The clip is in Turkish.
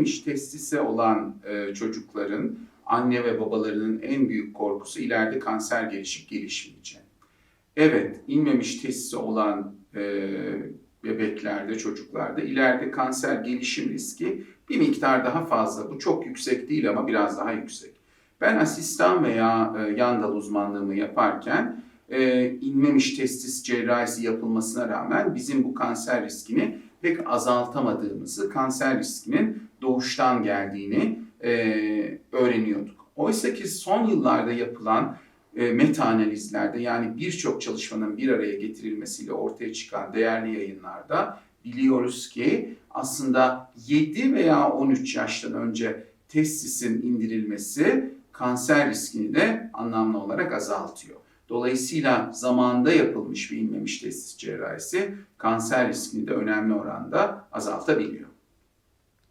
inmemiş testisi olan e, çocukların anne ve babalarının en büyük korkusu ileride kanser gelişip gelişmeyeceği. Evet, inmemiş testisi olan e, bebeklerde, çocuklarda ileride kanser gelişim riski bir miktar daha fazla. Bu çok yüksek değil ama biraz daha yüksek. Ben asistan veya e, yan dal uzmanlığımı yaparken e, inmemiş testis cerrahisi yapılmasına rağmen bizim bu kanser riskini pek azaltamadığımızı, kanser riskinin doğuştan geldiğini e, öğreniyorduk. Oysa ki son yıllarda yapılan e, meta analizlerde yani birçok çalışmanın bir araya getirilmesiyle ortaya çıkan değerli yayınlarda biliyoruz ki aslında 7 veya 13 yaştan önce testisin indirilmesi kanser riskini de anlamlı olarak azaltıyor. Dolayısıyla zamanda yapılmış bir inmemiş testis cerrahisi kanser riskini de önemli oranda azaltabiliyor.